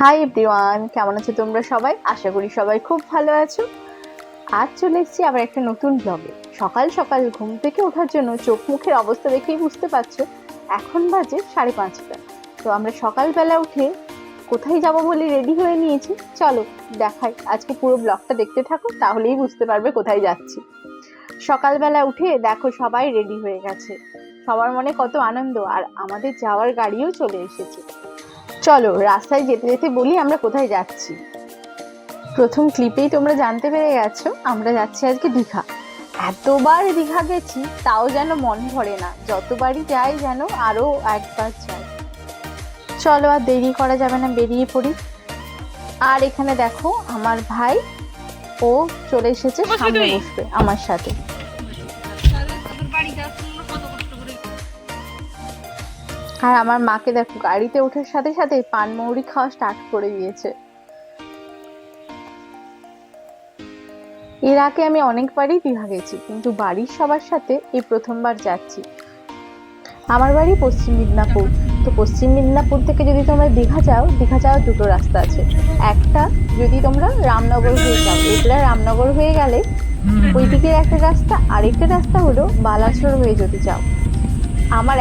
Hi everyone কেমন আছো তোমরা সবাই? আশা করি সবাই খুব ভালো আছো। আজ চলে এসেছি আবার একটা নতুন ব্লগে সকাল সকাল ঘুম থেকে ওঠার জন্য চোখ মুখের অবস্থা দেখেই বুঝতে পারছ, এখন বাজে সাড়ে পাঁচটা। তো আমরা সকালবেলা উঠে কোথায় যাব বলে রেডি হয়ে নিয়েছি? চলো দেখাই। আজকে পুরো ব্লগটা দেখতে থাকো, তাহলেই বুঝতে পারবে কোথায় যাচ্ছি। সকালবেলা উঠে দেখো সবাই রেডি হয়ে গেছে। সবার মনে কত আনন্দ, আর আমাদের যাওয়ার গাড়িও চলে এসেছে। চলো, রাস্তায় যেতে যেতে বলি আমরা কোথায় যাচ্ছি। প্রথম ক্লিপেই তোমরা জানতে পেরে গেছো, আমরা যাচ্ছি আজকে দীঘা। এতবার দীঘা গেছি, তাও যেন মন ভরে না। যতবারই যাই যেন আরও একবার যাই। চলো আর দেরি করা যাবে না বেরিয়ে পড়ি। আর এখানে দেখো আমার ভাই ও চলে এসেছে সামনে? বসবে আমার সাথে। আর আমার মাকে দেখো গাড়িতে ওঠার সাথে সাথে পানমৌরি খাওয়া স্টার্ট করে দিয়েছে। এর আগে আমি অনেকবারই দীঘা গেছি কিন্তু বাড়ির সবার সাথে এই প্রথমবার যাচ্ছি। আমার বাড়ি পশ্চিম মিদনাপুর। তো পশ্চিম মেদিনীপুর থেকে যদি তোমরা দীঘা যাও দীঘা যাওয়ার দুটো রাস্তা আছে। একটা যদি তোমরা রামনগর হয়ে যাও এগুলা রামনগর হয়ে গেলে ওই দিকের একটা রাস্তা আরেকটা রাস্তা হলো বালাসোর হয়ে যদি যাও। আমার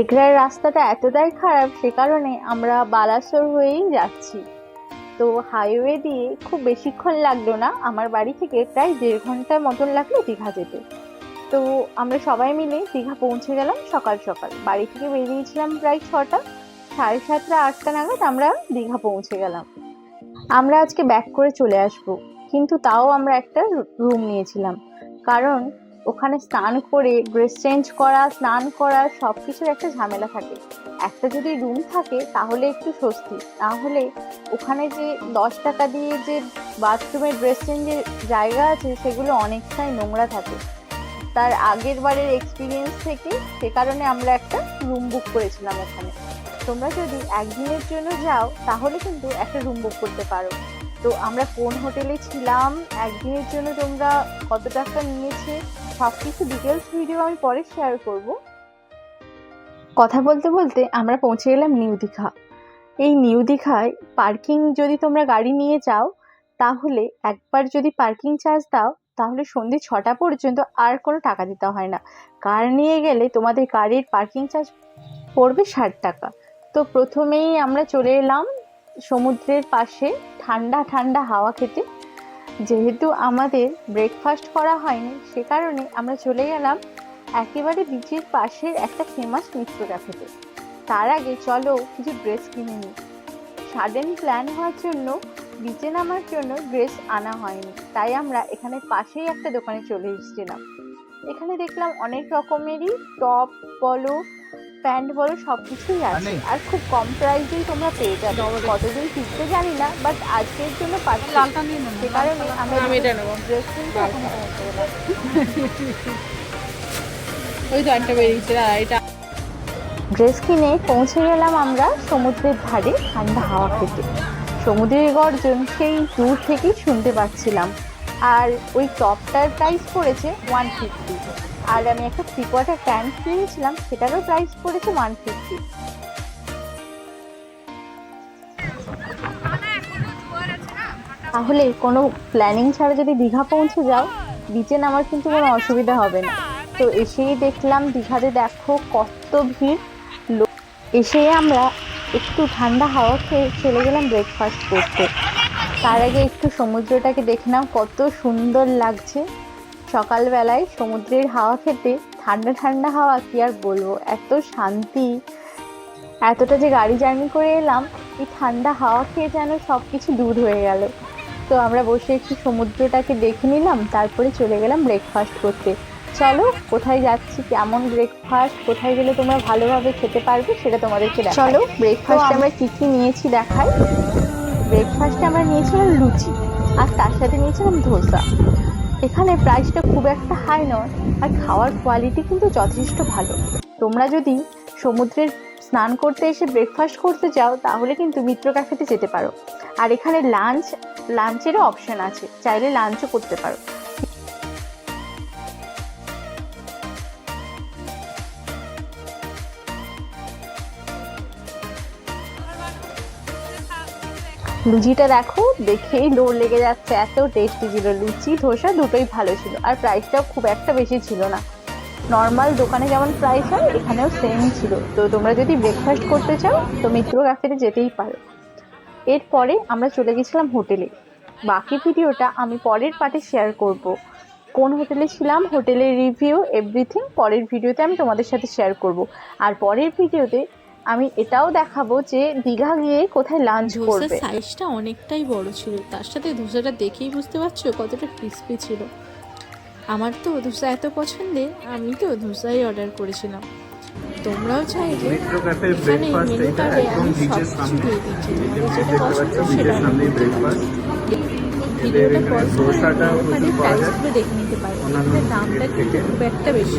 এগরার রাস্তাটা এতটাই খারাপ সে কারণে আমরা বালাসোর হয়েই যাচ্ছি। তো হাইওয়ে দিয়ে খুব বেশিক্ষণ লাগল না আমার বাড়ি থেকে প্রায় দেড় ঘণ্টার মতন লাগল দীঘা যেতে। তো আমরা সবাই মিলে দীঘা পৌঁছে গেলাম সকাল সকাল। বাড়ি থেকে বেরিয়েছিলাম প্রায় ছটা, সাড়ে সাতটা, আটটা নাগাদ আমরা দীঘা পৌঁছে গেলাম। আমরা আজকে ব্যাক করে চলে আসব, কিন্তু তাও আমরা একটা রুম নিয়েছিলাম। কারণ ওখানে স্নান করে ড্রেস চেঞ্জ করা, স্নান করা সব কিছুর একটা ঝামেলা থাকে। একটা যদি রুম থাকে, তাহলে একটু স্বস্তি। তাহলে ওখানে যে দশ টাকা দিয়ে যে বাথরুমের ড্রেস চেঞ্জের জায়গা আছে, সেগুলো অনেকটাই নোংরা থাকে। তার আগের বারের এক্সপিরিয়েন্স থেকে সে কারণে আমরা একটা রুম বুক করেছিলাম ওখানে। তোমরা যদি একদিনের জন্য যাও, তাহলে কিন্তু একটা রুম বুক করতে পারো। তো আমরা কোন হোটেলে ছিলাম, একদিনের জন্য তোমরা কত টাকা নিয়েছে সব কিছু ডিটেলস ভিডিও আমি পরে শেয়ার করব। কথা বলতে বলতে আমরা পৌঁছে গেলাম নিউ দীঘা। এই নিউ দীঘায় পার্কিং যদি তোমরা গাড়ি নিয়ে যাও, তাহলে একবার যদি পার্কিং চার্জ দাও তাহলে সন্ধে ছটা পর্যন্ত আর কোনো টাকা দিতে হয় না। কার নিয়ে গেলে তোমাদের গাড়ির পার্কিং চার্জ পড়বে ষাট টাকা। তো প্রথমেই আমরা চলে এলাম সমুদ্রের পাশে ঠান্ডা ঠান্ডা হাওয়া খেতে। যেহেতু আমাদের ব্রেকফাস্ট করা হয়নি, সে কারণে আমরা চলে গেলাম একেবারে বিচের পাশের একটা ফেমাস মিত্র ক্যাফেতে তার আগে চলো কিছু ড্রেস কিনে নিই। সাডেন প্ল্যান হওয়ার জন্য বিচে নামার জন্য ড্রেস আনা হয়নি। তাই আমরা এখানে পাশেই একটা দোকানে চলে এসেছিলাম। এখানে দেখলাম অনেক রকমেরই টপ বলো প্যান্ট বলো সব কিছুই আছে আর খুব কম প্রাইসেই তোমরা পেয়ে যাবে। কতদিন টিকতে জানি না বাট আজকের জন্য পাচ্ছি। লালটা নিয়ে নেব। সে কারণে আমরা আমি এটা নেব। ড্রেস কিনতে ওই তো একটা বেরিয়েছে এটা। ড্রেস কিনে পৌঁছে গেলাম আমরা সমুদ্রের ধারে ঠান্ডা হাওয়া খেতে। সমুদ্রের গর্জন সেই দূর থেকেই শুনতে পাচ্ছিলাম। আর ওই টপটার প্রাইস পড়েছে ওয়ান ফিফটি আর আমি একটা থ্রি কোয়ার্টার প্যান্ট কিনেছিলাম, সেটারও প্রাইস পড়েছে ওয়ান ফিফটি তাহলে কোনো প্ল্যানিং ছাড়া যদি দীঘা পৌঁছে যাও বিচে নামার কিন্তু কোনো অসুবিধা হবে না। তো এসেই দেখলাম দীঘাতে দেখো কত ভিড়। এসেই আমরা একটু ঠান্ডা হাওয়া খেয়ে চলে গেলাম ব্রেকফাস্ট করতে। তার আগে একটু সমুদ্রটাকে দেখলাম কত সুন্দর লাগছে। সকালবেলায় সমুদ্রের হাওয়া খেতে ঠান্ডা ঠান্ডা হাওয়া কি আর বলব? এত শান্তি। এতটা যে গাড়ি জার্নি করে এলাম, এই ঠান্ডা হাওয়া খেয়ে যেন সব কিছু দূর হয়ে গেল। তো আমরা বসে একটু সমুদ্রটাকে দেখে নিলাম, তারপরে চলে গেলাম ব্রেকফাস্ট করতে। চলো কোথায় যাচ্ছি কেমন ব্রেকফাস্ট কোথায় গেলে তোমরা ভালোভাবে খেতে পারবে সেটা তোমাদেরকে দেখাই। চলো ব্রেকফাস্ট আমরা কি কি নিয়েছি দেখাই। ব্রেকফাস্টে আমরা নিয়েছিলাম লুচি আর তার সাথে নিয়েছিলাম ধোসা। এখানে প্রাইসটা খুব একটা হাই নয় আর খাওয়ার কোয়ালিটি কিন্তু যথেষ্ট ভালো। তোমরা যদি সমুদ্রের স্নান করতে এসে ব্রেকফাস্ট করতে চাও তাহলে কিন্তু মিত্র ক্যাফেতে যেতে পারো। আর এখানে লাঞ্চ লাঞ্চেরও অপশন আছে চাইলে লাঞ্চও করতে পারো। লুচিটা দেখো, দেখেই দৌড় লেগে যাচ্ছে, এত টেস্টি ছিল। লুচি, ধোসা দুটোই ভালো ছিল, আর প্রাইসটাও খুব একটা বেশি ছিল না। নর্মাল দোকানে যেমন প্রাইস হয়, এখানেও সেম ছিল। তো তোমরা যদি ব্রেকফাস্ট করতে চাও, তো মিত্র ক্যাফেতে যেতেই পারো। এরপরে আমরা চলে গেছিলাম হোটেলে। বাকি ভিডিওটা আমি পরের পার্টে শেয়ার করব। কোন হোটেলে ছিলাম, হোটেলের রিভিউ এভরিথিং পরের ভিডিওতে আমি তোমাদের সাথে শেয়ার করব। আর পরের ভিডিওতে আমি এটাও দেখাবো যে দীঘা গিয়ে কোথায় লাঞ্চ করবে। সাইজটা অনেকটাই বড় ছিল। তার সাথে ধোসাটা দেখেই বুঝতে পারছ কতটা ক্রিস্পি ছিল। আমার তো ধোসা এত পছন্দের আমি তো ধোসাই অর্ডার করেছিলাম। তোমরাও চাইলে এখানে মেনু কার্ডে আমি সব সামনে। দিয়ে দিচ্ছি। তোমাদের যেটা পছন্দ সেটা ধোসাটা ওখানে প্রচুর পাওয়া যায়। দেখে নিতে পারে অন্যান্য দামটা কিন্তু খুব একটা বেশি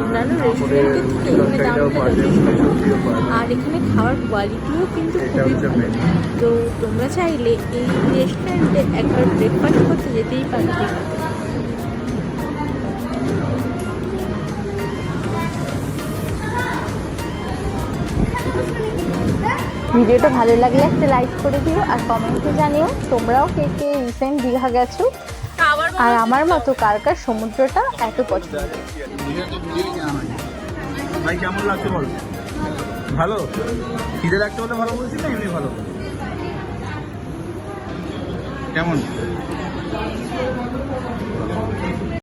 অন্যান্য রেস্টুরেন্টের থেকে এখানে দামটা আর এখানে খাওয়ার কোয়ালিটিও কিন্তু খুবই ভালো তো তোমরা চাইলে এই রেস্টুরেন্টে একবার ব্রেকফাস্ট করতে যেতেই পারো ভিডিওটা ভালো লাগলে একটা লাইক করে দিও আর কমেন্টে জানিও তোমরাও কে কে রিসেন্ট দীঘা গেছো আর আমার মতো কার কার সমুদ্রটা এত পছন্দ? ভাই কেমন লাগছে বল? ভালো? খিদে লাগতে হলে ভালো বলছি না এমনি ভালো? কেমন?